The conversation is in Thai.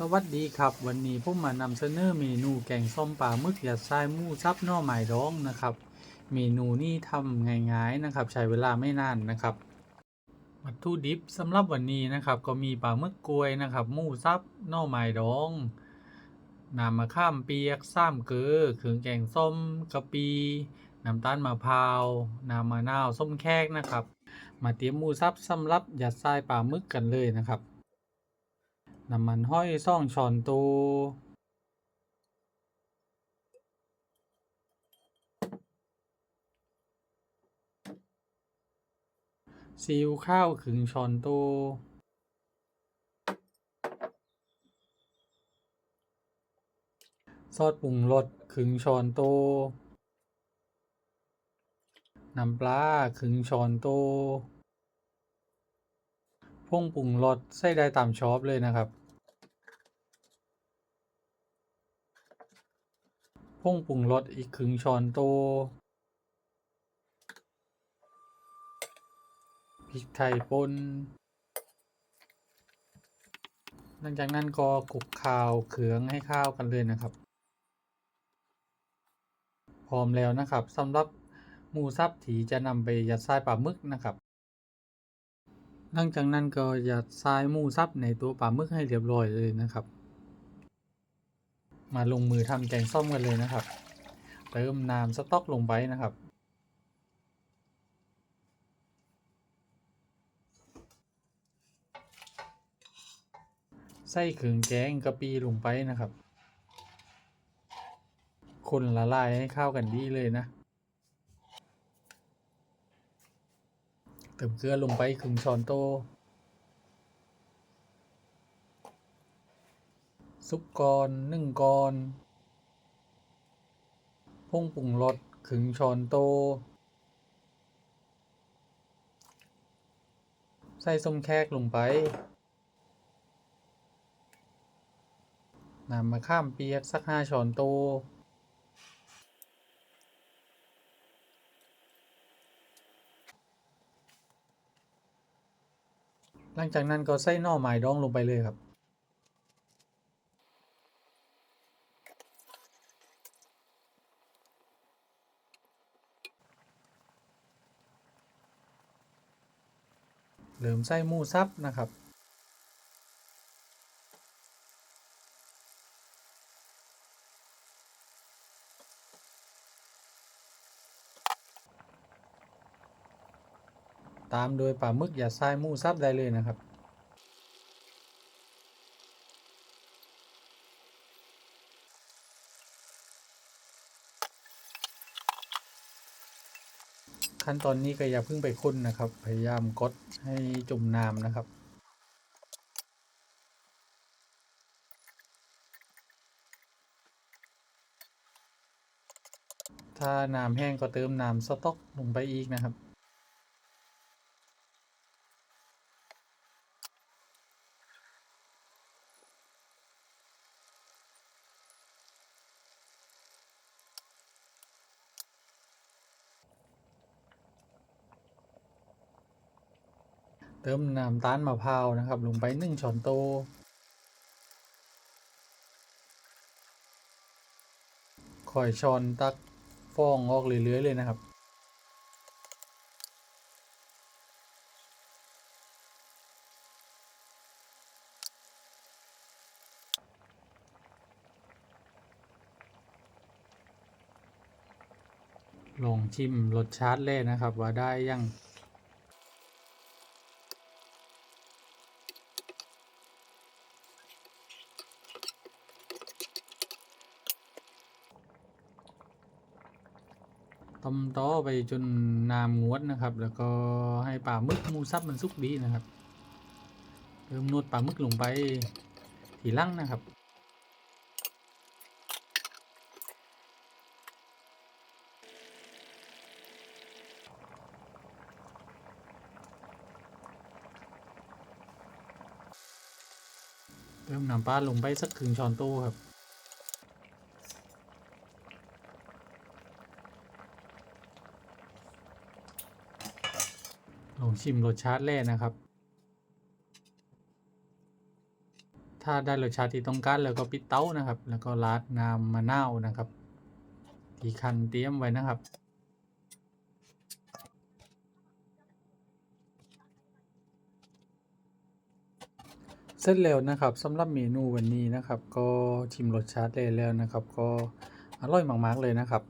สวัสดีครับ วันนี้ผมมานำเสนอเมนูแกงส้มปลาหมึกยัดไส้มูซับหน่อไม้ดองนะครับ เมนูนี้ทำง่ายๆนะครับ ใช้เวลาไม่นานนะครับ วัตถุดิบสำหรับวันนี้นะครับ ก็มีปลาหมึกกล้วยนะครับมูซับหน่อไม้ดองน้ำมะข้ามเปียกซ้ำเกลือเครื่องแกงส้มกะปิน้ำตาลมะพร้าวน้ำมะนาวส้มแขกนะครับ มาเตรียมมูซับสำหรับยัดไส้ปลาหมึกกันเลยนะครับ น้ำมันห้อยซ่องช้อนโตซีอิ๊วข้าวขึงช้อนโตซอสปรุงรสขึงช้อนโตน้ำปลาขึงช้อนโต พ่งปรุงรสใส่ได้ตามชอบเลยนะครับพ่งปรุงรสอีกครึ่งช้อนโตะพริกไทยป่นหลังจากนั้นก็คลุกข้าวเขืองให้ข้าวกันเลยนะครับ พร้อมแล้วนะครับสำหรับหมูสับที่จะนำไปยัดไส้ปลาหมึกนะครับ หลังจากนั้นก็ยัดทรายมูซับในตัวปลาหมึกให้เรียบร้อยเลยนะครับ มาลงมือทำแกงส้มกันเลยนะครับ เติมน้ำสต๊อกลงไปนะครับใส่เครื่องแกงกะปิลงไปนะครับ คนละลายให้เข้ากันดีเลยนะ เติมเกลือลงไปครึ่งช้อนโต๊ะซุปก่อนหนึ่งก่อนผงปรุงรสครึ่งช้อนโต๊ะใส่ส้มแขกลงไปนำมะข้ามเปียกสักห้าช้อนโต๊ะ หลังจากนั้นก็ใส่หน่อไม้ดองลงไปเลยครับ เริ่มใส่หมูสับนะครับ ตามโดยปลาหมึกอย่าใส่หมูสับได้เลยนะครับขั้นตอนนี้ก็อย่าเพิ่งไปคุ้นนะครับ พยายามกดให้จุ่มน้ำนะครับ ถ้าน้ำแห้งก็เติมน้ำสต๊อกลงไปอีกนะครับ เติมน้ำตาลมะพร้าวนะครับ ลงไปหนึ่งช้อนโต๊ะคอยช้อนตักฟองออกเรื่อยๆเลยนะครับลองชิมรสชาติเลยนะครับ ว่าได้ยัง ต้มต่อไปจนน้ำงวดนะครับ แล้วก็ให้ปลาหมึกมูซับมันสุกดีนะครับ เริ่มนวดปลาหมึกลงไปทีหลังนะครับเริ่มน้ำปลาลงไปสักครึ่งช้อนโต๊ะครับ ลองชิมรสชาติแรกนะครับ ถ้าได้รสชาติที่ต้องการแล้วก็ปิดเตานะครับ แล้วก็ราดน้ำมะนาวนะครับ ที่คันเตรียมไว้นะครับเสร็จแล้วนะครับสำหรับเมนูวันนี้นะครับ ก็ชิมรสชาติได้แล้วนะครับ ก็อร่อยมาก ๆ เลยนะครับ